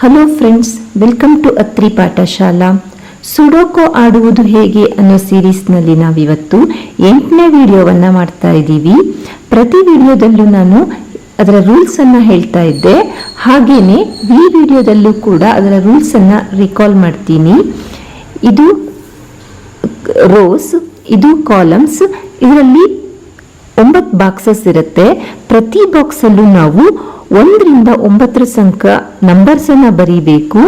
Hello friends welcome to Atri Pathashala sudoku ಆಡುವುದು ಹೇಗೆ ಅನ್ನೋ ಸೀರೀಸ್ನಲ್ಲಿ ನಾವಿವತ್ತು ಎಂಟನೇ ವಿಡಿಯೋವನ್ನು ಮಾಡ್ತಾ ಇದ್ದೀವಿ. ಪ್ರತಿ ವಿಡಿಯೋದಲ್ಲೂ ನಾನು ಅದರ ರೂಲ್ಸನ್ನು ಹೇಳ್ತಾ ಇದ್ದೆ. ಹಾಗೇನೇ ಈ ವಿಡಿಯೋದಲ್ಲೂ ಕೂಡ ಅದರ ರೂಲ್ಸನ್ನು ರಿಕಾಲ್ ಮಾಡ್ತೀನಿ. ಇದು ರೋಸ್ ಇದು ಕಾಲಮ್ಸ್ ಇದರಲ್ಲಿ ಒಂಬತ್ತು ಬಾಕ್ಸಸ್ ಇರುತ್ತೆ. ಪ್ರತಿ ಬಾಕ್ಸಲ್ಲೂ ನಾವು ಒಂದರಿಂದ ಒಂಬತ್ತರ ಸಂಖ್ಯ ನಂಬರ್ಸ್ ಅನ್ನ ಬರೀಬೇಕು.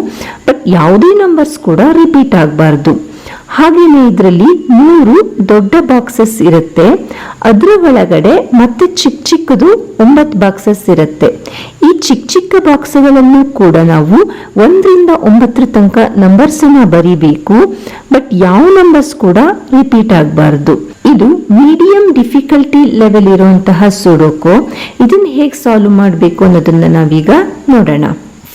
ಬಟ್ ಯಾವುದೇ ನಂಬರ್ಸ್ ಕೂಡ ರಿಪೀಟ್ ಆಗಬಾರ್ದು. ಹಾಗೇನೆ ಇದರಲ್ಲಿ ಮೂರು ದೊಡ್ಡ ಬಾಕ್ಸಸ್ ಇರುತ್ತೆ. ಅದರ ಒಳಗಡೆ ಮತ್ತೆ ಚಿಕ್ಕ ಚಿಕ್ಕದು ಒಂಬತ್ತು ಬಾಕ್ಸಸ್ ಇರುತ್ತೆ. ಈ ಚಿಕ್ಕ ಚಿಕ್ಕ ಬಾಕ್ಸ್ಗಳಲ್ಲೂ ಕೂಡ ನಾವು ಒಂದರಿಂದ ಒಂಬತ್ತರ ತನಕ ನಂಬರ್ಸನ್ನು ಬರೀಬೇಕು. ಬಟ್ ಯಾವ ನಂಬರ್ಸ್ ಕೂಡ ರಿಪೀಟ್ ಆಗಬಾರ್ದು. ಇದು ಮೀಡಿಯಂ ಡಿಫಿಕಲ್ಟಿ ಲೆವೆಲ್ ಇರುವಂತಹ ಸುಡೋಕೋ. ಇದನ್ನ ಹೇಗೆ ಸಾಲ್ವ್ ಮಾಡಬೇಕು ಅನ್ನೋದನ್ನ ನಾವೀಗ ನೋಡೋಣ.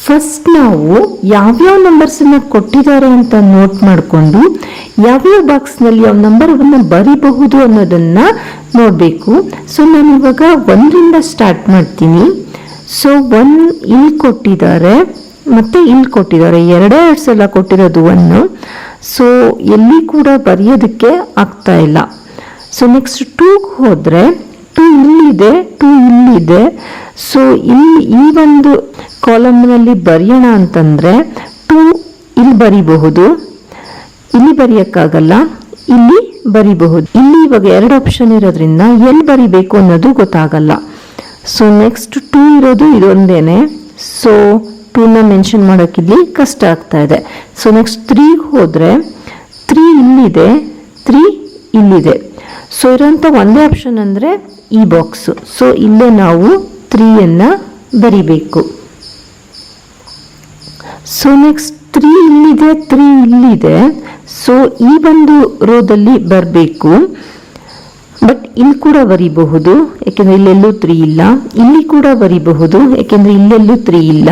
ಫಸ್ಟ್ ನಾವು ಯಾವ್ಯಾವ ನಂಬರ್ಸ್ ಅನ್ನ ಕೊಟ್ಟಿದ್ದಾರೆ ಅಂತ ನೋಟ್ ಮಾಡಿಕೊಂಡು ಯಾವ್ಯಾವ ಬಾಕ್ಸ್ನಲ್ಲಿ ಯಾವ ನಂಬರ್ ಅನ್ನ ಬರಿಬಹುದು ಅನ್ನೋದನ್ನ ನೋಡಬೇಕು. ಸೊ ನಾನು ಇವಾಗ ಒಂದರಿಂದ ಸ್ಟಾರ್ಟ್ ಮಾಡ್ತೀನಿ. ಸೊ ಒನ್ ಇಲ್ಲಿ ಕೊಟ್ಟಿದ್ದಾರೆ, ಮತ್ತೆ ಇಲ್ಲಿ ಕೊಟ್ಟಿದ್ದಾರೆ. ಎರಡೇ ಎರಡು ಸಲ ಕೊಟ್ಟಿರೋದು ಒಂದು ಸೊ ಎಲ್ಲಿ ಕೂಡ ಬರೆಯೋದಕ್ಕೆ ಆಗ್ತಾ ಇಲ್ಲ. ಸೊ ನೆಕ್ಸ್ಟ್ ಟೂಗೆ ಹೋದರೆ ಟೂ ಇಲ್ಲಿದೆ ಟೂ ಇಲ್ಲಿದೆ. ಸೊ ಇಲ್ಲಿ ಈ ಒಂದು ಕಾಲಮ್ನಲ್ಲಿ ಬರೆಯೋಣ ಅಂತಂದರೆ ಟೂ ಇಲ್ಲಿ ಬರಿಬಹುದು. ಇಲ್ಲಿ ಬರೆಯೋಕ್ಕಾಗಲ್ಲ, ಇಲ್ಲಿ ಬರಿಬಹುದು. ಇಲ್ಲಿ ಇವಾಗ ಎರಡು ಆಪ್ಷನ್ ಇರೋದ್ರಿಂದ ಎಲ್ಲಿ ಬರಿಬೇಕು ಅನ್ನೋದು ಗೊತ್ತಾಗಲ್ಲ. ಸೊ ನೆಕ್ಸ್ಟ್ ಟೂ ಇರೋದು ಇದೊಂದೇನೆ. ಸೊ ಟೂನ ಮೆನ್ಷನ್ ಮಾಡೋಕ್ಕಿಲ್ಲಿ ಕಷ್ಟ ಆಗ್ತಾ ಇದೆ. ಸೊ ನೆಕ್ಸ್ಟ್ ತ್ರೀಗೆ ಹೋದರೆ ತ್ರೀ ಇಲ್ಲಿದೆ ತ್ರೀ ಇಲ್ಲಿದೆ. ಸೊ ಇರೋಂಥ ಒಂದೇ ಆಪ್ಷನ್ ಅಂದರೆ ಈ ಬಾಕ್ಸು ಸೊ ಇಲ್ಲೇ ನಾವು ತ್ರೀಯನ್ನು ಬರಿಬೇಕು. ಸೊ ನೆಕ್ಸ್ಟ್ ತ್ರೀ ಇಲ್ಲಿದೆ ತ್ರೀ ಇಲ್ಲಿದೆ. ಸೊ ಈ ಒಂದು ರೋದಲ್ಲಿ ಬರಬೇಕು. ಬಟ್ ಇಲ್ಲಿ ಕೂಡ ಬರಿಬಹುದು ಯಾಕೆಂದ್ರೆ ಇಲ್ಲೆಲ್ಲೂ ತ್ರೀ ಇಲ್ಲ. ಇಲ್ಲಿ ಕೂಡ ಬರಿಬಹುದು ಯಾಕೆಂದ್ರೆ ಇಲ್ಲೆಲ್ಲೂ ತ್ರೀ ಇಲ್ಲ.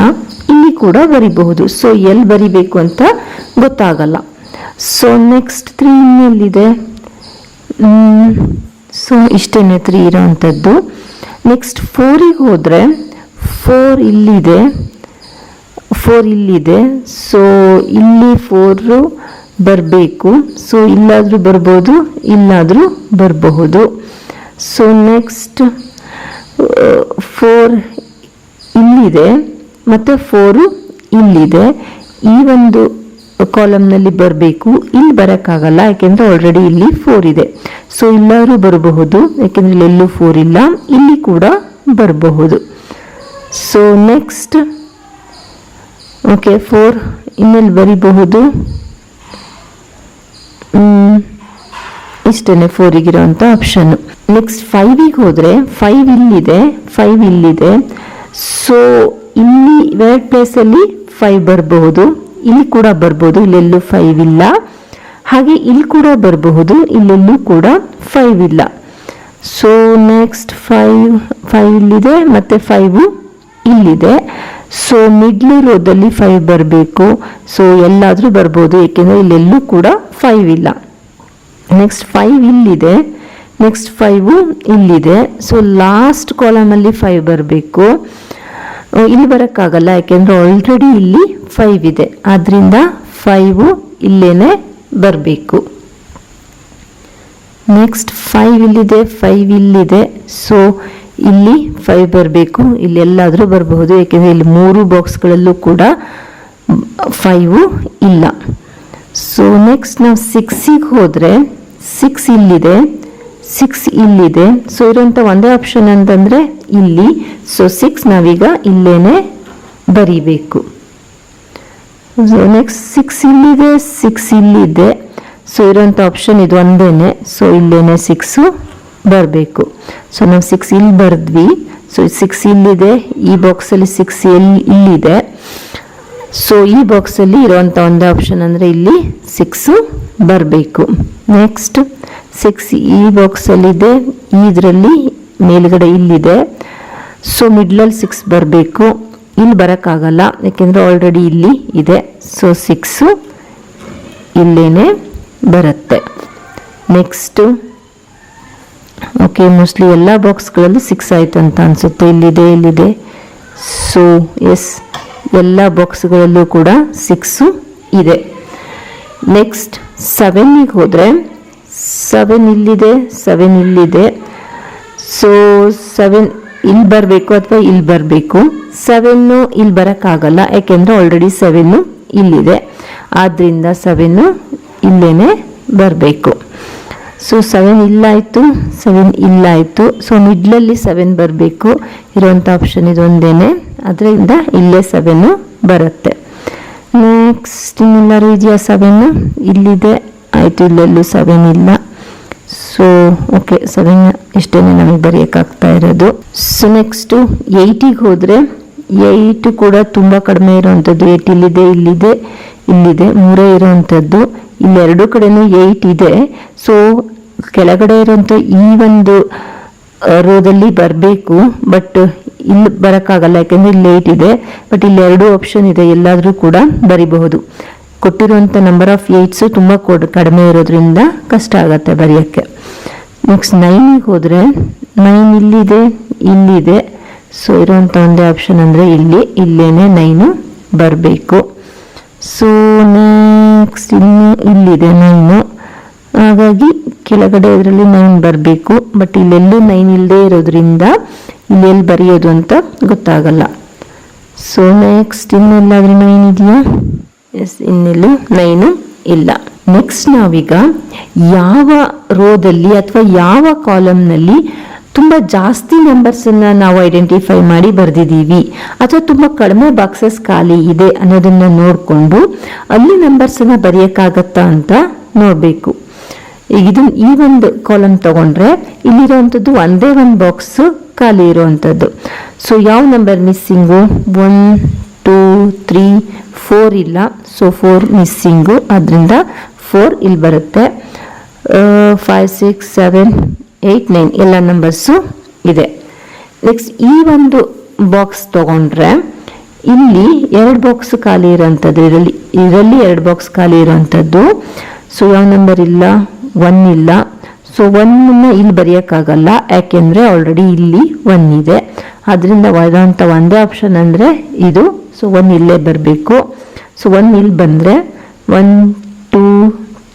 ಇಲ್ಲಿ ಕೂಡ ಬರಿಬಹುದು. ಸೊ ಎಲ್ಲಿ ಬರಿಬೇಕು ಅಂತ ಗೊತ್ತಾಗಲ್ಲ. ಸೊ ನೆಕ್ಸ್ಟ್ ತ್ರೀ ಇನ್ನೆಲ್ಲಿದೆ ಸೊ ಇಷ್ಟೇ ತ್ರೀ ಇರೋವಂಥದ್ದು ನೆಕ್ಸ್ಟ್ ಫೋರಿಗೆ ಹೋದರೆ ಫೋರ್ ಇಲ್ಲಿದೆ. ಫೋರ್ ಇಲ್ಲಿದೆ. ಸೊ ಇಲ್ಲಿ ಫೋರು ಬರಬೇಕು. ಸೊ ಇಲ್ಲಾದರೂ ಬರ್ಬೋದು, ಇಲ್ಲಾದರೂ ಬರಬಹುದು. ಸೊ ನೆಕ್ಸ್ಟ್ ಫೋರ್ ಇಲ್ಲಿದೆ. ಮತ್ತು ಫೋರು ಇಲ್ಲಿದೆ. ಈ ಒಂದು ಕಾಲಮ್ನಲ್ಲಿ ಬರಬೇಕು. ಇಲ್ಲಿ ಬರೋಕ್ಕಾಗಲ್ಲ, ಯಾಕೆಂದರೆ ಆಲ್ರೆಡಿ ಇಲ್ಲಿ ಫೋರ್ ಇದೆ. ಸೊ ಎಲ್ಲರೂ ಬರಬಹುದು, ಯಾಕೆಂದರೆ ಇಲ್ಲೆಲ್ಲೂ ಫೋರ್ ಇಲ್ಲ. ಇಲ್ಲಿ ಕೂಡ ಬರಬಹುದು. ಸೊ ನೆಕ್ಸ್ಟ್ ಓಕೆ ಫೋರ್ ಇನ್ನೆಲ್ಲಿ ಬರೀಬಹುದು? ಇಷ್ಟೇ ಫೋರಿಗಿರೋವಂಥ ಆಪ್ಷನ್ ನೆಕ್ಸ್ಟ್ ಫೈವಿಗೆ ಹೋದರೆ ಫೈವ್ ಇಲ್ಲಿದೆ ಫೈವ್ ಇಲ್ಲಿದೆ. ಸೊ ಇಲ್ಲಿ ವೇರ್ ಪ್ಲೇಸಲ್ಲಿ ಫೈವ್ ಬರಬಹುದು. ಇಲ್ಲಿ ಕೂಡ ಬರ್ಬೋದು, ಇಲ್ಲೆಲ್ಲೂ ಫೈವ್ ಇಲ್ಲ. ಹಾಗೆ ಇಲ್ಲಿ ಕೂಡ ಬರಬಹುದು, ಇಲ್ಲೆಲ್ಲೂ ಕೂಡ ಫೈವ್ ಇಲ್ಲ. ಸೊ ನೆಕ್ಸ್ಟ್ ಫೈವ್ ಫೈವ್ ಇಲ್ಲಿದೆ, ಮತ್ತೆ ಫೈವು ಇಲ್ಲಿದೆ. ಸೊ ಮಿಡ್ಲ್ ರೋದಲ್ಲಿ ಫೈವ್ ಬರಬೇಕು. ಸೊ ಎಲ್ಲಾದರೂ ಬರ್ಬೋದು, ಏಕೆಂದರೆ ಇಲ್ಲೆಲ್ಲೂ ಕೂಡ ಫೈವ್ ಇಲ್ಲ. ನೆಕ್ಸ್ಟ್ ಫೈವ್ ಇಲ್ಲಿದೆ. ನೆಕ್ಸ್ಟ್ ಫೈವು ಇಲ್ಲಿದೆ. ಸೊ ಲಾಸ್ಟ್ ಕಾಲಮಲ್ಲಿ ಫೈವ್ ಬರಬೇಕು. ಇಲ್ಲಿ ಬರೋಕ್ಕಾಗಲ್ಲ, ಯಾಕೆಂದರೆ ಆಲ್ರೆಡಿ ಇಲ್ಲಿ ಫೈವ್ ಇದೆ. ಆದ್ದರಿಂದ ಫೈವು ಇಲ್ಲೇ ಬರಬೇಕು. ನೆಕ್ಸ್ಟ್ ಫೈವ್ ಇಲ್ಲಿದೆ ಫೈವ್ ಇಲ್ಲಿದೆ. ಸೊ ಇಲ್ಲಿ ಫೈವ್ ಬರಬೇಕು. ಇಲ್ಲಿ ಎಲ್ಲಾದರೂ ಬರಬಹುದು ಏಕೆಂದರೆ ಇಲ್ಲಿ ಮೂರು ಬಾಕ್ಸ್ಗಳಲ್ಲೂ ಕೂಡ ಫೈವು ಇಲ್ಲ. ಸೊ ನೆಕ್ಸ್ಟ್ ನಾವು ಸಿಕ್ಸಿಗೆ ಹೋದರೆ ಸಿಕ್ಸ್ ಇಲ್ಲಿದೆ. ಸಿಕ್ಸ್ ಇಲ್ಲಿದೆ. ಸೊ ಇರೋಂಥ ಒಂದೇ ಆಪ್ಷನ್ ಅಂತಂದರೆ ಇಲ್ಲಿ. ಸೊ ಸಿಕ್ಸ್ ನಾವೀಗ ಇಲ್ಲೇನೆ ಬರೀಬೇಕು. ಸೊ ನೆಕ್ಸ್ಟ್ ಸಿಕ್ಸ್ ಇಲ್ಲಿದೆ ಸಿಕ್ಸ್ ಇಲ್ಲಿದೆ. ಸೊ ಇರೋಂಥ ಆಪ್ಷನ್ ಇದು ಒಂದೇನೆ. ಸೊ ಇಲ್ಲೇನೆ ಸಿಕ್ಸು ಬರಬೇಕು. ಸೊ ನಾವು ಸಿಕ್ಸ್ ಇಲ್ಲಿ ಬರೆದ್ವಿ. ಸೊ ಸಿಕ್ಸ್ ಇಲ್ಲಿದೆ, ಈ ಬಾಕ್ಸಲ್ಲಿ ಸಿಕ್ಸ್ ಎಲ್ಲಿ ಇಲ್ಲಿದೆ. ಸೊ ಈ ಬಾಕ್ಸಲ್ಲಿ ಇರೋವಂಥ ಒಂದು ಆಪ್ಷನ್ ಅಂದರೆ ಇಲ್ಲಿ ಸಿಕ್ಸು ಬರಬೇಕು. ನೆಕ್ಸ್ಟ್ ಸಿಕ್ಸ್ ಈ ಬಾಕ್ಸಲ್ಲಿದೆ ಇದರಲ್ಲಿ ಮೇಲ್ಗಡೆ ಇಲ್ಲಿದೆ. ಸೊ ಮಿಡ್ಲಲ್ಲಿ ಸಿಕ್ಸ್ ಬರಬೇಕು. ಇಲ್ಲಿ ಬರೋಕ್ಕಾಗಲ್ಲ. ಯಾಕೆಂದರೆ ಆಲ್ರೆಡಿ ಇಲ್ಲಿ ಇದೆ. ಸೊ ಸಿಕ್ಸು ಇಲ್ಲೇ ಬರುತ್ತೆ. ನೆಕ್ಸ್ಟು ಓಕೆ ಮೋಸ್ಟ್ಲಿ ಎಲ್ಲ ಬಾಕ್ಸ್ಗಳಲ್ಲಿ ಸಿಕ್ಸ್ ಆಯಿತು ಅಂತ ಅನಿಸುತ್ತೆ. ಇಲ್ಲಿದೆ ಇಲ್ಲಿದೆ. ಸೊ ಎಸ್ ಎಲ್ಲ ಬಾಕ್ಸ್ಗಳಲ್ಲೂ ಕೂಡ ಸಿಕ್ಸು ಇದೆ. ನೆಕ್ಸ್ಟ್ ಸೆವೆನ್ನಿಗೆ ಹೋದರೆ ಸೆವೆನ್ ಇಲ್ಲಿದೆ ಸೆವೆನ್ ಇಲ್ಲಿದೆ ಸೊ ಸೆವೆನ್ ಇಲ್ಲಿ ಬರಬೇಕು ಅಥವಾ ಇಲ್ಲಿ ಬರಬೇಕು? ಸೆವೆನ್ನು ಇಲ್ಲಿ ಬರೋಕ್ಕಾಗಲ್ಲ, ಯಾಕೆಂದರೆ ಆಲ್ರೆಡಿ ಸೆವೆನ್ನು ಇಲ್ಲಿದೆ. ಆದ್ದರಿಂದ ಸೆವೆನ್ನು ಇಲ್ಲೇ ಬರಬೇಕು. ಸೊ ಸೆವೆನ್ ಇಲ್ಲಾಯಿತು ಸೆವೆನ್ ಇಲ್ಲಾಯಿತು. ಸೊ ಮಿಡ್ಲಲ್ಲಿ ಸೆವೆನ್ ಬರಬೇಕು. ಇರುವಂಥ ಆಪ್ಷನ್ ಇದೊಂದೇ ಅದರಿಂದ ಇಲ್ಲೇ ಸೆವೆನ್ನು ಬರುತ್ತೆ. ನೆಕ್ಸ್ಟ್ ಇನ್ನೆಲ್ಲರೂ ಇದೆಯಾ ಸೆವೆನ್ನು ಇಲ್ಲಿದೆ. ಆಯಿತು ಇಲ್ಲೆಲ್ಲೂ ಸೆವೆನ್ ಇಲ್ಲ. ಸೊ ಓಕೆ ಸೆವೆನ್ ಇಷ್ಟೇ ನಮಗೆ ಬರೆಯೋಕ್ಕಾಗ್ತಾ ಇರೋದು. ಸೊ ನೆಕ್ಸ್ಟು ಏಯ್ಟಿಗೆ ಹೋದರೆ ಏಯ್ಟು ಕೂಡ ತುಂಬ ಕಡಿಮೆ ಇರೋವಂಥದ್ದು. ಏಯ್ಟ್ ಇಲ್ಲಿದೆ ಇಲ್ಲಿದೆ ಇಲ್ಲಿದೆ, ಮೂರೇ ಇರೋವಂಥದ್ದು. ಇಲ್ಲೆರಡು ಕಡೆನೂ ಏಯ್ಟ್ ಇದೆ. ಸೊ ಕೆಳಗಡೆ ಇರೋಂಥ ಈ ಒಂದು ರೋದಲ್ಲಿ ಬರಬೇಕು. ಬಟ್ ಇಲ್ಲಿ ಬರೋಕ್ಕಾಗಲ್ಲ. ಯಾಕೆಂದರೆ ಇಲ್ಲಿ ಏಯ್ಟ್ ಇದೆ. ಬಟ್ ಇಲ್ಲಿ ಎರಡು ಆಪ್ಷನ್ ಇದೆ. ಎಲ್ಲಾದರೂ ಕೂಡ ಬರಿಬಹುದು. ಕೊಟ್ಟಿರುವಂಥ ನಂಬರ್ ಆಫ್ ಏಯ್ಟ್ಸು ತುಂಬ ಕೊಡ್, ಕಡಿಮೆ ಇರೋದ್ರಿಂದ ಕಷ್ಟ ಆಗುತ್ತೆ ಬರೆಯೋಕ್ಕೆ. ನೆಕ್ಸ್ಟ್ ನೈನಿಗೆ ಹೋದರೆ ನೈನ್ ಇಲ್ಲಿದೆ ಇಲ್ಲಿದೆ. ಸೊ ಇರೋವಂಥ ಒಂದೇ ಆಪ್ಷನ್ ಅಂದರೆ ಇಲ್ಲಿ ಇಲ್ಲೇ ನೈನು ಬರಬೇಕು. ಸೊ ನೆಕ್ಸ್ಟ್ ಇನ್ನು ಇಲ್ಲಿದೆ ನೈನು ಹಾಗಾಗಿ ಕೆಳಗಡೆ ಇದರಲ್ಲಿ ನೈನ್ ಬರಬೇಕು. ಬಟ್ ಇಲ್ಲೆಲ್ಲೂ ನೈನ್ ಇಲ್ಲದೆ ಇರೋದ್ರಿಂದ ಇಲ್ಲಿ ಎಲ್ಲಿ ಬರೆಯೋದು ಅಂತ ಗೊತ್ತಾಗಲ್ಲ. ಸೊ ನೆಕ್ಸ್ಟ್ ಇನ್ನೆಲ್ಲಾದ್ರೂ ನೈನ್ ಇದೆಯಾ? ಎಸ್, ಇನ್ನೆಲ್ಲೂ ನೈನು ಇಲ್ಲ. ನೆಕ್ಸ್ಟ್ ನಾವೀಗ ಯಾವ ರೋದಲ್ಲಿ ಅಥವಾ ಯಾವ ಕಾಲಮ್ನಲ್ಲಿ ತುಂಬ ಜಾಸ್ತಿ ನಂಬರ್ಸನ್ನು ನಾವು ಐಡೆಂಟಿಫೈ ಮಾಡಿ ಬರೆದಿದ್ದೀವಿ ಅಥವಾ ತುಂಬ ಕಡಿಮೆ ಬಾಕ್ಸಸ್ ಖಾಲಿ ಇದೆ ಅನ್ನೋದನ್ನು ನೋಡಿಕೊಂಡು ಅಲ್ಲಿ ನಂಬರ್ಸನ್ನು ಬರೆಯೋಕ್ಕಾಗತ್ತಾ ಅಂತ ನೋಡಬೇಕು. ಈಗ ಇದು ಈ ಒಂದು ಕಾಲಮ್ ತಗೊಂಡ್ರೆ ಇಲ್ಲಿರುವಂಥದ್ದು ಒಂದೇ ಒಂದು ಬಾಕ್ಸ್ ಖಾಲಿ ಇರುವಂಥದ್ದು. ಸೊ ಯಾವ number missing one two three four ಇಲ್ಲ. ಸೊ ಫೋರ್ ಮಿಸ್ಸಿಂಗು ಅದರಿಂದ ಫೋರ್ ಇಲ್ಲಿ ಬರುತ್ತೆ. Five six seven eight nine ಎಲ್ಲ ನಂಬರ್ಸು ಇದೆ. ನೆಕ್ಸ್ಟ್ ಈ ಒಂದು ಬಾಕ್ಸ್ ತಗೊಂಡ್ರೆ ಇಲ್ಲಿ ಎರಡು ಬಾಕ್ಸ್ ಖಾಲಿ ಇರೋಂಥದ್ದು ಇದರಲ್ಲಿ ಇದರಲ್ಲಿ ಎರಡು ಬಾಕ್ಸ್ ಖಾಲಿ ಇರೋವಂಥದ್ದು ಸೊ ಯಾವ ನಂಬರ್ ಇಲ್ಲ? ಒನ್ ಇಲ್ಲ. ಸೊ ಒನ್ನ ಇಲ್ಲಿ ಬರೆಯೋಕ್ಕಾಗಲ್ಲ. ಯಾಕೆಂದರೆ ಆಲ್ರೆಡಿ ಇಲ್ಲಿ ಒನ್ ಇದೆ. ಅದರಿಂದ ಇರೋಂಥ ಒಂದೇ ಆಪ್ಷನ್ ಅಂದರೆ ಇದು ಸೊ ಒನ್ ಇಲ್ಲೇ ಬರಬೇಕು. ಸೊ ಒನ್ ಇಲ್ಲಿ ಬಂದರೆ ಒನ್ ಟೂ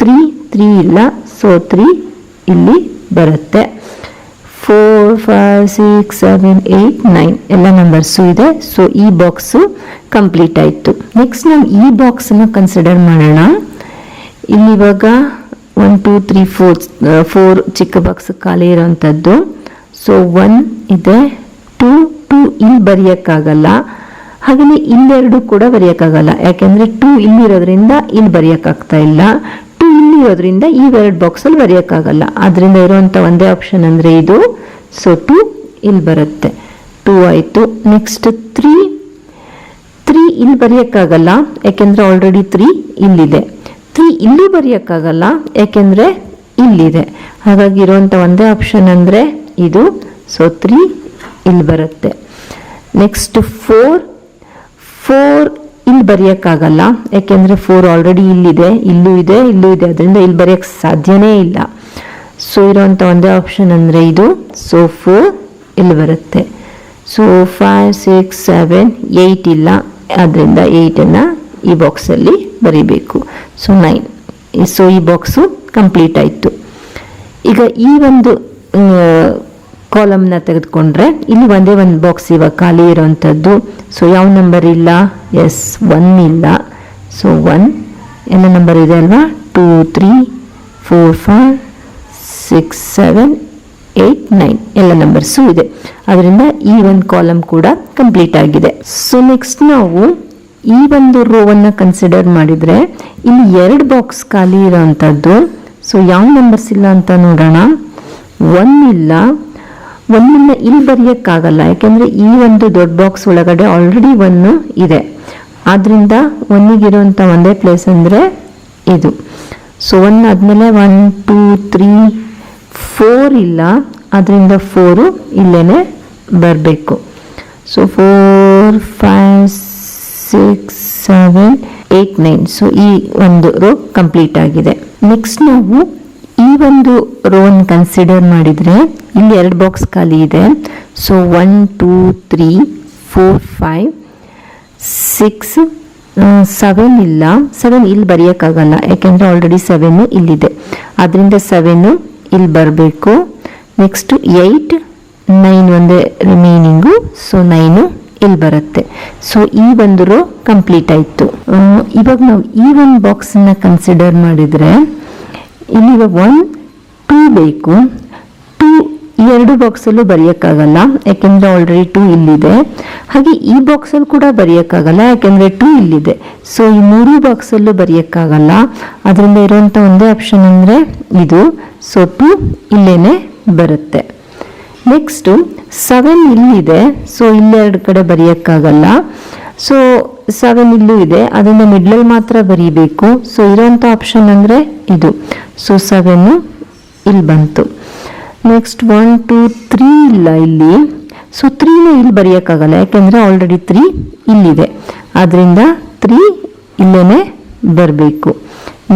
ತ್ರೀ ತ್ರೀ ಇಲ್ಲ. ಸೊ ತ್ರೀ ಇಲ್ಲಿ ಬರುತ್ತೆ. Four five six seven eight nine ಎಲ್ಲ ನಂಬರ್ಸು ಇದೆ. ಸೊ ಈ ಬಾಕ್ಸು ಕಂಪ್ಲೀಟ್ ಆಯಿತು. ನೆಕ್ಸ್ಟ್ ನಾವು ಈ ಬಾಕ್ಸನ್ನು ಕನ್ಸಿಡರ್ ಮಾಡೋಣ. ಇಲ್ಲಿ ಇವಾಗ one two three four four ಚಿಕ್ಕ ಬಾಕ್ಸ್ ಖಾಲಿ ಇರೋವಂಥದ್ದು ಸೊ ಒನ್ ಇದೆ. ಟೂ ಟೂ ಇಲ್ಲಿ ಬರೆಯೋಕ್ಕಾಗಲ್ಲ. ಹಾಗೆಯೇ ಇಲ್ಲೆರಡು ಕೂಡ ಬರೆಯೋಕ್ಕಾಗಲ್ಲ. ಯಾಕೆಂದರೆ ಟೂ ಇಲ್ಲಿರೋದ್ರಿಂದ ಇಲ್ಲಿ ಬರೆಯೋಕ್ಕಾಗ್ತಾ ಇಲ್ಲ. ಟೂ ಇಲ್ಲಿ ಇರೋದ್ರಿಂದ ಈ ಎರಡು ಬಾಕ್ಸಲ್ಲಿ ಬರೆಯೋಕ್ಕಾಗಲ್ಲ. ಅದರಿಂದ ಇರುವಂಥ ಒಂದೇ ಆಪ್ಷನ್ ಅಂದರೆ ಇದು. ಸೊ ಟೂ ಇಲ್ಲಿ ಬರುತ್ತೆ. ಟೂ ಆಯಿತು. ನೆಕ್ಸ್ಟ್ ತ್ರೀ ತ್ರೀ ಇಲ್ಲಿ ಬರೆಯೋಕ್ಕಾಗಲ್ಲ. ಯಾಕೆಂದರೆ ಆಲ್ರೆಡಿ ತ್ರೀ ಇಲ್ಲಿದೆ. ತ್ರೀ ಇಲ್ಲಿ ಬರೆಯೋಕ್ಕಾಗಲ್ಲ. ಯಾಕೆಂದರೆ ಇಲ್ಲಿದೆ. ಹಾಗಾಗಿ ಇರುವಂಥ ಒಂದೇ ಆಪ್ಷನ್ ಅಂದರೆ ಇದು. ಸೊ ತ್ರೀ ಇಲ್ಲಿ ಬರುತ್ತೆ. ನೆಕ್ಸ್ಟ್ ಫೋರ್ ಫೋರ್ ಇಲ್ಲಿ ಬರೆಯೋಕ್ಕಾಗಲ್ಲ, ಯಾಕೆಂದರೆ ಫೋರ್ ಆಲ್ರೆಡಿ ಇಲ್ಲಿದೆ, ಇಲ್ಲೂ ಇದೆ ಇಲ್ಲೂ ಇದೆ, ಅದರಿಂದ ಇಲ್ಲಿ ಬರೆಯೋಕ್ಕೆ ಸಾಧ್ಯನೇ ಇಲ್ಲ. ಸೊ ಇರೋವಂಥ ಒಂದೇ ಆಪ್ಷನ್ ಅಂದರೆ ಇದು. ಸೊ ಫೋರ್ ಇಲ್ಲಿ ಬರುತ್ತೆ. So five six seven eight ಇಲ್ಲ. ಆದ್ದರಿಂದ ಏಯ್ಟನ್ನು ಈ ಬಾಕ್ಸಲ್ಲಿ ಬರೀಬೇಕು. ಸೊ ನೈನ್ ಸೊ ಈ ಬಾಕ್ಸು ಕಂಪ್ಲೀಟ್ ಆಯಿತು. ಈಗ ಈ ಒಂದು ಕಾಲಮ್ನ ತೆಗೆದುಕೊಂಡ್ರೆ ಇಲ್ಲಿ ಒಂದೇ ಒಂದು ಬಾಕ್ಸ್ ಇವಾಗ ಖಾಲಿ ಇರೋವಂಥದ್ದು ಸೊ ಯಾವ ನಂಬರ್ ಇಲ್ಲ? ಎಸ್ ಒನ್ ಇಲ್ಲ. ಸೊ ಒನ್ ಎಲ್ಲ ನಂಬರ್ ಇದೆ ಅಲ್ವಾ? Two three four five six seven eight nine ಎಲ್ಲ ನಂಬರ್ಸು ಇದೆ. ಅದರಿಂದ ಈ ಒಂದು ಕಾಲಮ್ ಕೂಡ ಕಂಪ್ಲೀಟ್ ಆಗಿದೆ. ಸೊ ನೆಕ್ಸ್ಟ್ ನಾವು ಈ ಒಂದು ರೋವನ್ನು ಕನ್ಸಿಡರ್ ಮಾಡಿದರೆ ಇಲ್ಲಿ ಎರಡು ಬಾಕ್ಸ್ ಖಾಲಿ ಇರೋವಂಥದ್ದು ಸೊ ಯಾವ ನಂಬರ್ಸ್ ಇಲ್ಲ ಅಂತ ನೋಡೋಣ. ಒನ್ ಇಲ್ಲ. ಒಂದನ್ನ ಇಲ್ಲಿ ಬರೆಯೋಕ್ಕಾಗಲ್ಲ. ಯಾಕೆಂದರೆ ಈ ಒಂದು ದೊಡ್ಡ ಬಾಕ್ಸ್ ಒಳಗಡೆ ಆಲ್ರೆಡಿ ಒನ್ ಇದೆ. ಆದ್ದರಿಂದ ಒನ್ನಿಗಿರುವಂಥ ಒಂದೇ ಪ್ಲೇಸ್ ಅಂದರೆ ಇದು. ಸೊ ಒನ್ ಆದಮೇಲೆ ಒನ್ ಟೂ ತ್ರೀ ಫೋರ್ ಇಲ್ಲ. ಅದರಿಂದ ಫೋರು ಇಲ್ಲೇ ಬರಬೇಕು. So four five six seven eight nine so ಈ ಒಂದು ರೋ ಕಂಪ್ಲೀಟ್ ಆಗಿದೆ. ನೆಕ್ಸ್ಟ್ ನಾವು ಒಂದು ರೋನ್ ಕನ್ಸಿಡರ್ ಮಾಡಿದರೆ ಇಲ್ಲಿ ಎರಡು ಬಾಕ್ಸ್ ಖಾಲಿ ಇದೆ. So one two three four five six seven ಇಲ್ಲ. ಸೆವೆನ್ ಇಲ್ಲಿ ಬರೆಯೋಕ್ಕಾಗಲ್ಲ, ಯಾಕೆಂದರೆ ಆಲ್ರೆಡಿ ಸೆವೆನ್ನು ಇಲ್ಲಿದೆ. ಅದರಿಂದ ಸೆವೆನ್ನು ಇಲ್ಲಿ ಬರಬೇಕು. ನೆಕ್ಸ್ಟು ಏಯ್ಟ್ ನೈನ್ ಒಂದೇ ರಿಮೈನಿಂಗು ಸೊ ನೈನು ಇಲ್ಲಿ ಬರುತ್ತೆ. ಸೊ ಈ ಒಂದು ರೋ ಕಂಪ್ಲೀಟ್ ಆಯಿತು. ಇವಾಗ ನಾವು ಈ ಒಂದು ಬಾಕ್ಸನ್ನು ಕನ್ಸಿಡರ್ ಮಾಡಿದರೆ ಇಲ್ಲಿ ಇವಾಗ ಒನ್ ಟೂ ಬೇಕು. ಟೂ ಎರಡು ಬಾಕ್ಸಲ್ಲೂ ಬರೆಯೋಕ್ಕಾಗಲ್ಲ, ಯಾಕೆಂದರೆ ಆಲ್ರೆಡಿ ಟೂ ಇಲ್ಲಿದೆ. ಹಾಗೆ ಈ ಬಾಕ್ಸಲ್ಲಿ ಕೂಡ ಬರೆಯೋಕ್ಕಾಗಲ್ಲ, ಯಾಕೆಂದರೆ ಟೂ ಇಲ್ಲಿದೆ. ಸೊ ಈ ಮೂರು ಬಾಕ್ಸಲ್ಲೂ ಬರೆಯೋಕ್ಕಾಗಲ್ಲ. ಅದರಿಂದ ಇರುವಂಥ ಒಂದೇ ಆಪ್ಷನ್ ಅಂದರೆ ಇದು. ಸೊ ಟೂ ಇಲ್ಲೇ ಬರುತ್ತೆ. ನೆಕ್ಸ್ಟು ಸೆವೆನ್ ಇಲ್ಲಿದೆ. ಸೊ ಇಲ್ಲೆರಡು ಕಡೆ ಬರೆಯೋಕ್ಕಾಗಲ್ಲ. ಸೊ ಸೆವೆನ್ ಇಲ್ಲೂ ಇದೆ. ಅದರಿಂದ ಮಿಡ್ಲಲ್ಲಿ ಮಾತ್ರ ಬರೀಬೇಕು. ಸೊ ಇರೋಂಥ ಆಪ್ಷನ್ ಅಂದರೆ ಇದು. ಸೊ ಸೆವೆನ್ನು ಇಲ್ಲಿ ಬಂತು. ನೆಕ್ಸ್ಟ್ ಒನ್ ಟೂ ತ್ರೀ ಇಲ್ಲ ಇಲ್ಲಿ. ಸೊ ತ್ರೀನೂ ಇಲ್ಲಿ ಬರೆಯೋಕ್ಕಾಗಲ್ಲ. ಯಾಕೆಂದರೆ ಆಲ್ರೆಡಿ ತ್ರೀ ಇಲ್ಲಿದೆ. ಆದ್ದರಿಂದ ತ್ರೀ ಇಲ್ಲೇ ಬರಬೇಕು.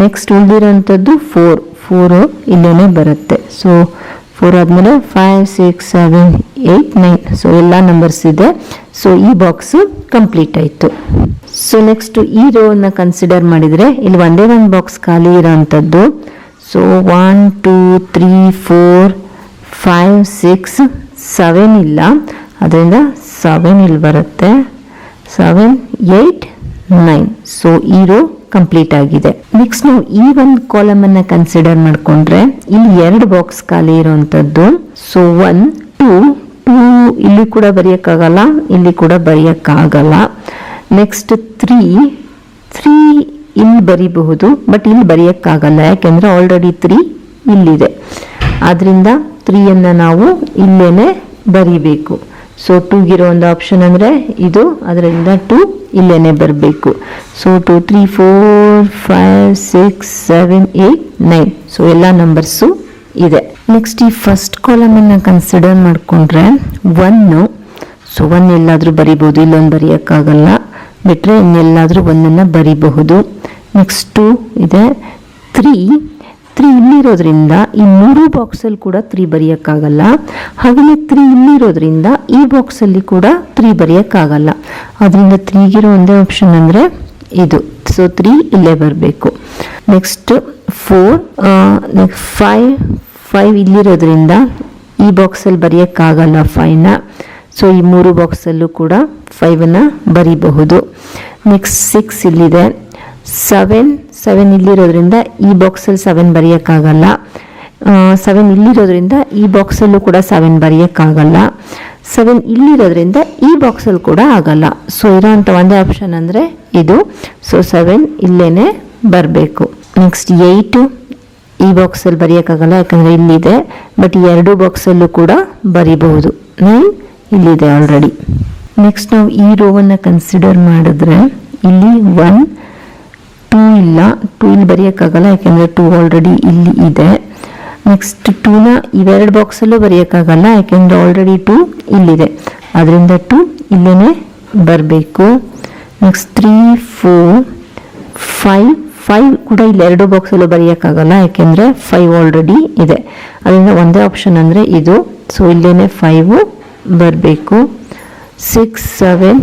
ನೆಕ್ಸ್ಟ್ ಉಳಿದಿರೋಂಥದ್ದು ಫೋರ್ ಫೋರು ಇಲ್ಲೇ ಬರುತ್ತೆ. ಸೊ ಫೋರ್ ಆದಮೇಲೆ five six seven eight nine so ಎಲ್ಲ ನಂಬರ್ಸ್ ಇದೆ. ಸೊ ಈ ಬಾಕ್ಸು ಕಂಪ್ಲೀಟ್ ಆಯಿತು. ಸೊ ನೆಕ್ಸ್ಟ್ ಈ ರೋವನ್ನು ಕನ್ಸಿಡರ್ ಮಾಡಿದರೆ ಇಲ್ಲಿ ಒಂದೇ ಒಂದು ಬಾಕ್ಸ್ ಖಾಲಿ ಇರೋವಂಥದ್ದು so one two three four five six seven ಇಲ್ಲ. ಅದರಿಂದ ಸೆವೆನ್ ಇಲ್ಲಿ ಬರುತ್ತೆ. ಸೆವೆನ್ ಏಯ್ಟ್ ನೈನ್ ಸೊ ಈ ರೋ ಕಂಪ್ಲೀಟ್ ಆಗಿದೆ. ನೆಕ್ಸ್ಟ್ ನಾವು ಈ ಒಂದು ಕಾಲಮ್ ಅನ್ನ ಕನ್ಸಿಡರ್ ಮಾಡ್ಕೊಂಡ್ರೆ ಇಲ್ಲಿ ಎರಡು ಬಾಕ್ಸ್ ಖಾಲಿ ಇರುವಂತದ್ದು ಸೊ ಒನ್ ಟೂ ಟೂ ಇಲ್ಲಿ ಕೂಡ ಬರೆಯಕ್ಕಾಗಲ್ಲ, ಇಲ್ಲಿ ಕೂಡ ಬರೆಯಕ್ಕಾಗಲ್ಲ. ನೆಕ್ಸ್ಟ್ ತ್ರೀ ತ್ರೀ ಇಲ್ಲಿ ಬರಿಬಹುದು ಬಟ್ ಇಲ್ಲಿ ಬರೆಯಕ್ಕಾಗಲ್ಲ, ಯಾಕೆಂದ್ರೆ ಆಲ್ರೆಡಿ ತ್ರೀ ಇಲ್ಲಿದೆ. ಆದ್ರಿಂದ ತ್ರೀಯನ್ನ ನಾವು ಇಲ್ಲೇನೆ ಬರಿಬೇಕು. ಸೊ ಟೂಗಿರೋ ಒಂದು ಆಪ್ಷನ್ ಅಂದರೆ ಇದು, ಅದರಿಂದ ಟೂ ಇಲ್ಲೇ ಬರಬೇಕು. So two three four five six seven eight nine so ಎಲ್ಲ ನಂಬರ್ಸು ಇದೆ. ನೆಕ್ಸ್ಟ್ ಈ ಫಸ್ಟ್ ಕಾಲಮನ್ನು ಕನ್ಸಿಡರ್ ಮಾಡಿಕೊಂಡ್ರೆ ಒನ್ನು ಸೊ ಒನ್ ಎಲ್ಲಾದರೂ ಬರಿಬೋದು, ಇಲ್ಲೊಂದು ಬರೆಯೋಕ್ಕಾಗಲ್ಲ. ಬಿಟ್ಟರೆ ಇನ್ನೆಲ್ಲಾದರೂ ಒಂದನ್ನು ಬರಿಬಹುದು. ನೆಕ್ಸ್ಟ್ ಇದೆ ತ್ರೀ ತ್ರೀ ಇಲ್ಲಿರೋದ್ರಿಂದ ಈ ಮೂರು ಬಾಕ್ಸಲ್ಲಿ ಕೂಡ ತ್ರೀ ಬರೆಯೋಕ್ಕಾಗಲ್ಲ. ಹಾಗೆಯೇ ತ್ರೀ ಇಲ್ಲಿರೋದ್ರಿಂದ ಈ ಬಾಕ್ಸಲ್ಲಿ ಕೂಡ ತ್ರೀ ಬರೆಯೋಕ್ಕಾಗಲ್ಲ. ಅದರಿಂದ ತ್ರೀಗಿರೋ ಒಂದೇ ಆಪ್ಷನ್ ಅಂದರೆ ಇದು. ಸೊ ತ್ರೀ ಇಲ್ಲೇ ಬರಬೇಕು. Next four next five five ಇಲ್ಲಿರೋದ್ರಿಂದ ಈ ಬಾಕ್ಸಲ್ಲಿ ಬರೆಯೋಕ್ಕಾಗಲ್ಲ ಫೈವ್ನ ಸೊ ಈ ಮೂರು ಬಾಕ್ಸಲ್ಲೂ ಕೂಡ ಫೈವನ್ನು ಬರೀಬಹುದು. ನೆಕ್ಸ್ಟ್ ಸಿಕ್ಸ್ ಇಲ್ಲಿದೆ. ಸೆವೆನ್ ಸೆವೆನ್ ಇಲ್ಲಿರೋದ್ರಿಂದ ಈ ಬಾಕ್ಸಲ್ಲಿ ಸೆವೆನ್ ಬರೆಯೋಕ್ಕಾಗಲ್ಲ. ಸೆವೆನ್ ಇಲ್ಲಿರೋದ್ರಿಂದ ಈ ಬಾಕ್ಸಲ್ಲೂ ಕೂಡ ಸೆವೆನ್ ಬರೆಯೋಕ್ಕಾಗಲ್ಲ. ಸೆವೆನ್ ಇಲ್ಲಿರೋದ್ರಿಂದ ಈ ಬಾಕ್ಸಲ್ಲಿ ಕೂಡ ಆಗಲ್ಲ. ಸೊ ಇರೋವಂಥ ಒಂದೇ ಆಪ್ಷನ್ ಅಂದರೆ ಇದು. ಸೊ ಸೆವೆನ್ ಇಲ್ಲೇ ಬರಬೇಕು. ನೆಕ್ಸ್ಟ್ ಏಯ್ಟು ಈ ಬಾಕ್ಸಲ್ಲಿ ಬರೆಯೋಕ್ಕಾಗಲ್ಲ, ಯಾಕಂದರೆ ಇಲ್ಲಿದೆ. ಬಟ್ ಎರಡೂ ಬಾಕ್ಸಲ್ಲೂ ಕೂಡ ಬರಿಬಹುದು. ನೈನ್ ಇಲ್ಲಿದೆ ಆಲ್ರೆಡಿ ನೆಕ್ಸ್ಟ್ ನಾವು ಈ ರೋವನ್ನು ಕನ್ಸಿಡರ್ ಮಾಡಿದ್ರೆ ಇಲ್ಲಿ ಒನ್ ಟೂ ಇಲ್ಲ. ಟೂ ಇಲ್ಲಿ ಬರೆಯೋಕ್ಕಾಗಲ್ಲ, ಯಾಕೆಂದರೆ ಟೂ ಆಲ್ರೆಡಿ ಇಲ್ಲಿ ಇದೆ. ನೆಕ್ಸ್ಟ್ ಟೂನ ಇವೆರಡು ಬಾಕ್ಸಲ್ಲೂ ಬರೆಯೋಕ್ಕಾಗಲ್ಲ, ಯಾಕೆಂದರೆ ಆಲ್ರೆಡಿ ಟೂ ಇಲ್ಲಿದೆ. ಅದರಿಂದ ಟೂ ಇಲ್ಲೇ ಬರಬೇಕು. Next three four five five ಕೂಡ ಇಲ್ಲಿ ಎರಡು ಬಾಕ್ಸಲ್ಲೂ ಬರೆಯೋಕ್ಕಾಗಲ್ಲ, ಯಾಕೆಂದರೆ ಫೈವ್ ಆಲ್ರೆಡಿ ಇದೆ. ಅದರಿಂದ ಒಂದೇ ಆಪ್ಷನ್ ಅಂದರೆ ಇದು. ಸೊ ಇಲ್ಲೇ ಫೈವು ಬರಬೇಕು. Six, seven,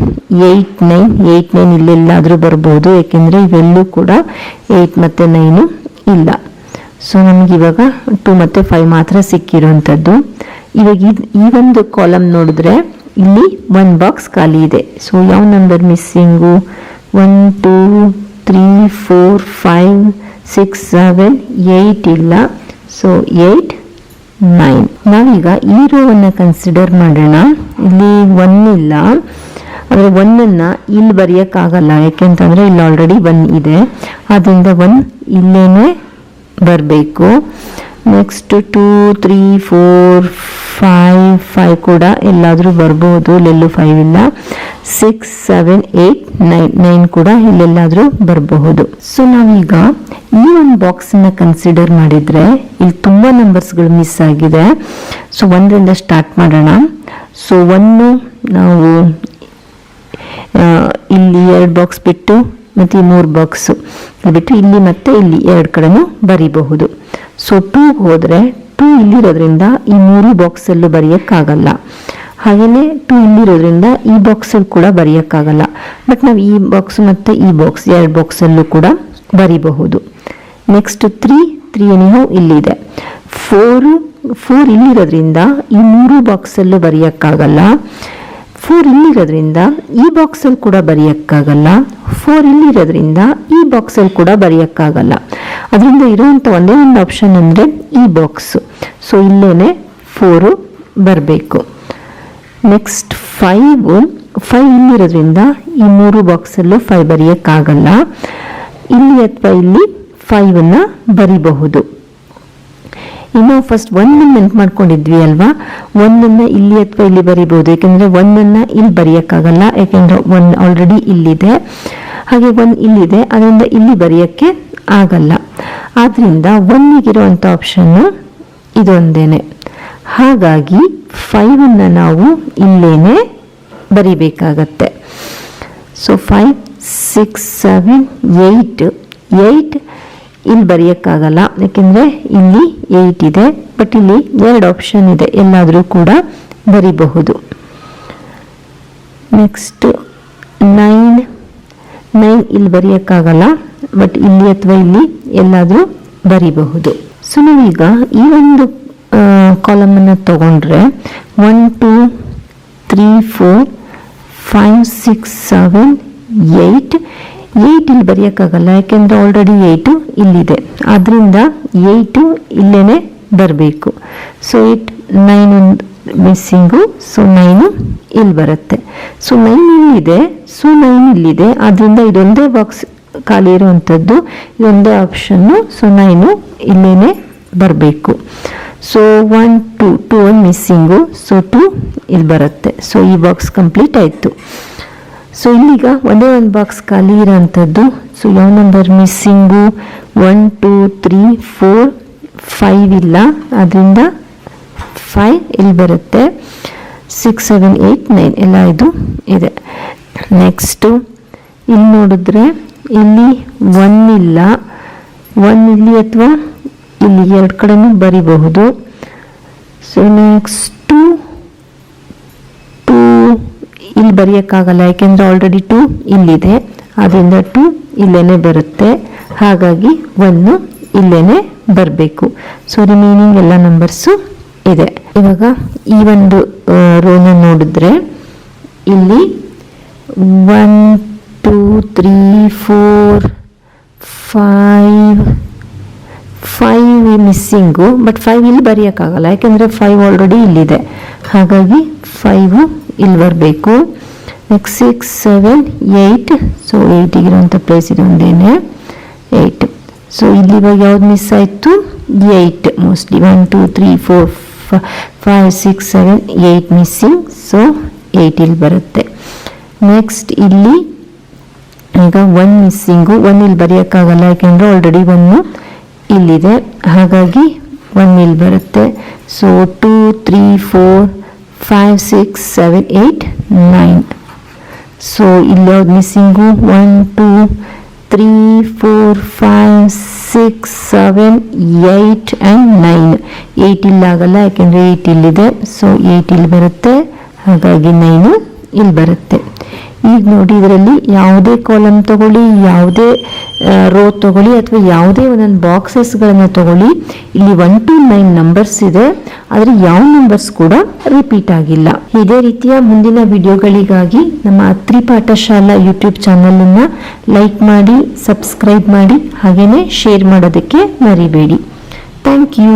eight, nine eight, nine ಇಲ್ಲೆಲ್ಲಾದರೂ ಬರ್ಬೋದು, ಏಕೆಂದರೆ ಇವೆಲ್ಲೂ ಕೂಡ ಏಯ್ಟ್ ಮತ್ತು ನೈನು ಇಲ್ಲ. ಸೊ ನಮ್ಗೆ ಇವಾಗ ಟು ಮತ್ತು ಫೈವ್ ಮಾತ್ರ ಸಿಕ್ಕಿರೋವಂಥದ್ದು. ಇವಾಗ ಇದು, ಈ ಒಂದು ಕಾಲಮ್ ನೋಡಿದ್ರೆ ಇಲ್ಲಿ ಒನ್ ಬಾಕ್ಸ್ ಖಾಲಿ ಇದೆ. ಸೊ ಯಾವ number missing one two three four five six seven eight ಇಲ್ಲ. ಸೊ ಏಯ್ಟ್ ನೈನ್ ನಾವೀಗ ಈ ರೋವನ್ನು ಕನ್ಸಿಡರ್ ಮಾಡೋಣ. ಇಲ್ಲಿ ಒನ್ ಇಲ್ಲ. ಅಂದರೆ ಒನ್ನನ್ನು ಇಲ್ಲಿ ಬರೆಯೋಕ್ಕಾಗಲ್ಲ. ಯಾಕೆಂತಂದರೆ ಇಲ್ಲಿ ಆಲ್ರೆಡಿ ಒನ್ ಇದೆ. ಆದ್ದರಿಂದ ಒನ್ ಇಲ್ಲೇ ಬರಬೇಕು. Next two three four five five ಕೂಡ ಎಲ್ಲಾದರೂ ಬರ್ಬೋದು. ಇಲ್ಲೆಲ್ಲೂ ಫೈವ್ ಇಲ್ಲ. Six, seven eight nine nine ಕೂಡ ಇಲ್ಲೆಲ್ಲಾದರೂ ಬರಬಹುದು. ಸೊ ನಾವೀಗ ಈ ಒಂದು ಬಾಕ್ಸನ್ನು ಕನ್ಸಿಡರ್ ಮಾಡಿದರೆ ಇಲ್ಲಿ ತುಂಬ ನಂಬರ್ಸ್ಗಳು ಮಿಸ್ ಆಗಿದೆ. ಸೊ ಒಂದರಿಂದ ಸ್ಟಾರ್ಟ್ ಮಾಡೋಣ. ಸೊ ಒಂದು ನಾವು ಇಲ್ಲಿ ಎರಡು ಬಾಕ್ಸ್ ಬಿಟ್ಟು ಮತ್ತು ಈ ಮೂರು ಬಾಕ್ಸು ಬಿಟ್ಟು ಇಲ್ಲಿ ಮತ್ತೆ ಇಲ್ಲಿ ಎರಡು ಕಡೆನೂ ಬರಿಬಹುದು. ಸೊ ಟೂಗೆ ಹೋದರೆ ಟೂ ಇಲ್ಲಿರೋದ್ರಿಂದ ಈ ಮೂರು ಬಾಕ್ಸಲ್ಲೂ ಬರೆಯೋಕ್ಕಾಗಲ್ಲ. ಹಾಗೆಯೇ ಟು ಇಲ್ಲಿರೋದ್ರಿಂದ ಈ ಬಾಕ್ಸಲ್ಲಿ ಕೂಡ ಬರೆಯೋಕ್ಕಾಗಲ್ಲ. ಬಟ್ ನಾವು ಈ ಬಾಕ್ಸ್ ಮತ್ತು ಈ ಬಾಕ್ಸ್ ಎರಡು ಬಾಕ್ಸಲ್ಲೂ ಕೂಡ ಬರಿಬಹುದು. ನೆಕ್ಸ್ಟ್ ತ್ರೀ ತ್ರೀ ಏನೇನು ಇಲ್ಲಿದೆ. ಫೋರು ಫೋರ್ ಇಲ್ಲಿರೋದ್ರಿಂದ ಈ ಮೂರು ಬಾಕ್ಸಲ್ಲೂ ಬರೆಯೋಕ್ಕಾಗಲ್ಲ. ಫೋರ್ ಇಲ್ಲಿರೋದ್ರಿಂದ ಈ ಬಾಕ್ಸಲ್ಲಿ ಕೂಡ ಬರೆಯೋಕ್ಕಾಗಲ್ಲ. ಫೋರ್ ಇಲ್ಲಿರೋದ್ರಿಂದ ಈ ಬಾಕ್ಸಲ್ಲಿ ಕೂಡ ಬರೆಯೋಕ್ಕಾಗಲ್ಲ. ಅದರಿಂದ ಇರುವಂಥ ಒಂದೇ ಒಂದು ಆಪ್ಷನ್ ಅಂದರೆ ಈ ಬಾಕ್ಸು ಸೊ ಇಲ್ಲೇ ಫೋರು ಬರಬೇಕು. ನೆಕ್ಸ್ಟ್ ಫೈವ್ ಫೈವ್ ಇಲ್ಲಿರೋದ್ರಿಂದ ಈ ಮೂರು ಬಾಕ್ಸಲ್ಲೂ ಫೈವ್ ಬರೆಯೋಕ್ಕಾಗಲ್ಲ. ಇಲ್ಲಿ ಅಥವಾ ಇಲ್ಲಿ ಫೈವನ್ನು ಬರಿಬಹುದು. ಇನ್ನು ಫಸ್ಟ್ ಒಂದನ್ನು ನೆನ್ಪು ಮಾಡ್ಕೊಂಡಿದ್ವಿ ಅಲ್ವಾ? ಒಂದನ್ನು ಇಲ್ಲಿ ಅಥವಾ ಇಲ್ಲಿ ಬರಿಬಹುದು. ಯಾಕೆಂದರೆ ಒಂದನ್ನು ಇಲ್ಲಿ ಬರೆಯೋಕ್ಕಾಗಲ್ಲ ಯಾಕೆಂದರೆ ಒನ್ ಆಲ್ರೆಡಿ ಇಲ್ಲಿದೆ. ಹಾಗೆ ಒಂದು ಇಲ್ಲಿದೆ, ಅದರಿಂದ ಇಲ್ಲಿ ಬರೆಯೋಕ್ಕೆ ಆಗಲ್ಲ. ಆದ್ದರಿಂದ ಒನ್ನಿಗಿರುವಂಥ ಆಪ್ಷನ್ನು ಇದೊಂದೇನೆ ಹಾಗಾಗಿ ಫೈವನ್ನು ನಾವು ಇಲ್ಲೇನೆ ಬರಿಬೇಕಾಗತ್ತೆ. So five six seven eight eight ಇಲ್ಲಿ ಬರೆಯೋಕ್ಕಾಗಲ್ಲ. ಯಾಕೆಂದರೆ ಇಲ್ಲಿ ಏಯ್ಟ್ ಇದೆ ಬಟ್ ಇಲ್ಲಿ ಎರಡು ಆಪ್ಷನ್ ಇದೆ. ಎಲ್ಲಾದರೂ ಕೂಡ ಬರಿಬಹುದು. ನೆಕ್ಸ್ಟ್ ನೈನ್ ನೈನ್ ಇಲ್ಲಿ ಬರೆಯೋಕ್ಕಾಗಲ್ಲ ಬಟ್ ಇಲ್ಲಿ ಅಥವಾ ಇಲ್ಲಿ ಎಲ್ಲಾದರೂ ಬರಿಬಹುದು. ಸೊ ನಾವೀಗ ಈ ಒಂದು ಕಾಲಮನ್ನು ತಗೊಂಡ್ರೆ one two three four five six seven eight eight ಇಲ್ಲಿ ಬರೆಯೋಕ್ಕಾಗಲ್ಲ, ಯಾಕೆಂದರೆ ಆಲ್ರೆಡಿ ಏಯ್ಟು ಇಲ್ಲಿದೆ. ಆದ್ದರಿಂದ ಏಯ್ಟು ಇಲ್ಲೇ ಬರಬೇಕು. ಸೊ ಏಯ್ಟ್ ನೈನ್ ಒಂದು ಮಿಸ್ಸಿಂಗು ಸೊ ನೈನು ಇಲ್ಲಿ ಬರುತ್ತೆ. ಸೊ ನೈನ್ ಇಲ್ಲಿದೆ ಸೊ ನೈನ್ ಇಲ್ಲಿದೆ. ಆದ್ದರಿಂದ ಇದೊಂದೇ ಬಾಕ್ಸ್ ಖಾಲಿ ಇರುವಂಥದ್ದು, ಇದೊಂದೇ ಆಪ್ಷನ್ನು ಸೊ ನೈನು ಇಲ್ಲೇ ಬರಬೇಕು. ಸೊ ಒನ್ ಟು ಟು ಒಂದು ಮಿಸ್ಸಿಂಗು ಸೊ ಟು ಇಲ್ಲಿ ಬರುತ್ತೆ. ಸೊ ಈ ಬಾಕ್ಸ್ ಕಂಪ್ಲೀಟ್ ಆಯಿತು. ಸೊ ಇಲ್ಲಿಗ ಒಂದೇ ಒಂದು ಬಾಕ್ಸ್ ಖಾಲಿ ಇರೋಂಥದ್ದು. ಸೊ ಯಾವ number missing one two three four five ಇಲ್ಲ. ಅದರಿಂದ ಫೈವ್ ಇಲ್ಲಿ ಬರುತ್ತೆ. ಸಿಕ್ಸ್ ಸೆವೆನ್ ಏಯ್ಟ್ ನೈನ್ ಎಲ್ಲ ಇದು ಇದೆ. ನೆಕ್ಸ್ಟು ಇಲ್ಲಿ ನೋಡಿದ್ರೆ ಇಲ್ಲಿ ಒನ್ ಇಲ್ಲ. ಒನ್ ಇಲ್ಲಿ ಅಥವಾ ಇಲ್ಲಿ ಎರಡು ಕಡೆನೂ ಬರಿಬಹುದು. ಸೊ ನೆಕ್ಸ್ಟು ಟೂ ಇಲ್ಲಿ ಬರೆಯೋಕ್ಕಾಗಲ್ಲ, ಯಾಕೆಂದರೆ ಆಲ್ರೆಡಿ ಟು ಇಲ್ಲಿದೆ. ಅದರಿಂದ ಟು ಇಲ್ಲೇ ಬರುತ್ತೆ. ಹಾಗಾಗಿ ಒಂದು ಇಲ್ಲೇ ಬರಬೇಕು. ಸೊ ರಿಮೈನಿಂಗ್ ಎಲ್ಲ ನಂಬರ್ಸು ಇದೆ. ಇವಾಗ ಈ ಒಂದು ರೋನ ನೋಡಿದ್ರೆ ಇಲ್ಲಿ one two three four five five missing but five ಇಲ್ಲಿ ಬರೆಯೋಕ್ಕಾಗಲ್ಲ, ಯಾಕೆಂದರೆ ಫೈವ್ ಆಲ್ರೆಡಿ ಇಲ್ಲಿದೆ. ಹಾಗಾಗಿ ಫೈವು ಇಲ್ಲಿ ಬರಬೇಕು. Next six seven eight so ಏಯ್ಟಿಗಿರೋಂಥ place ಇದೊಂದೇನೆ ಏಯ್ಟ್ ಸೊ ಇಲ್ಲಿ ಇವಾಗ ಯಾವ್ದು ಮಿಸ್ ಆಯಿತು? Eight mostly one two three four five six seven eight missing so eight ಇಲ್ಲಿ ಬರುತ್ತೆ. ನೆಕ್ಸ್ಟ್ ಇಲ್ಲಿ ಈಗ ಒನ್ ಮಿಸ್ಸಿಂಗು ಒನ್ ಇಲ್ಲಿ ಬರೆಯೋಕ್ಕಾಗಲ್ಲ, ಯಾಕೆಂದರೆ ಆಲ್ರೆಡಿ ಒನ್ನು ಇಲ್ಲಿದೆ. ಹಾಗಾಗಿ ಒನ್ ಇಲ್ಲಿ ಬರುತ್ತೆ. So two three four five six seven eight nine so ಇಲ್ಲಿ ಯಾವ್ದು missing one two three four five six seven eight and nine eight ಇಲ್ಲಾಗಲ್ಲ ಯಾಕೆಂದರೆ ಏಯ್ಟ್ ಇಲ್ಲಿದೆ. ಸೊ ಏಯ್ಟ್ ಇಲ್ಲಿ ಬರುತ್ತೆ. ಹಾಗಾಗಿ ನೈನು ಇಲ್ಲಿ ಬರುತ್ತೆ. ಈಗ ನೋಡಿ ಇದರಲ್ಲಿ ಯಾವುದೇ ಕಾಲಮ್ ತಗೊಳ್ಳಿ, ಯಾವುದೇ ರೋ ತಗೊಳ್ಳಿ ಅಥವಾ ಯಾವುದೇ ಒಂದೊಂದು ಬಾಕ್ಸಸ್ಗಳನ್ನು ತಗೊಳ್ಳಿ, ಇಲ್ಲಿ ಒನ್ ಟು ನೈನ್ ನಂಬರ್ಸ್ ಇದೆ, ಆದರೆ ಯಾವ ನಂಬರ್ಸ್ ಕೂಡ ರಿಪೀಟ್ ಆಗಿಲ್ಲ. ಇದೇ ರೀತಿಯ ಮುಂದಿನ ವಿಡಿಯೋಗಳಿಗಾಗಿ ನಮ್ಮ ಅತ್ರಿ ಪಾಠಶಾಲಾ ಯೂಟ್ಯೂಬ್ ಚಾನಲನ್ನು ಲೈಕ್ ಮಾಡಿ ಸಬ್ಸ್ಕ್ರೈಬ್ ಮಾಡಿ ಹಾಗೆಯೇ ಶೇರ್ ಮಾಡೋದಕ್ಕೆ ಮರಿಬೇಡಿ. Thank you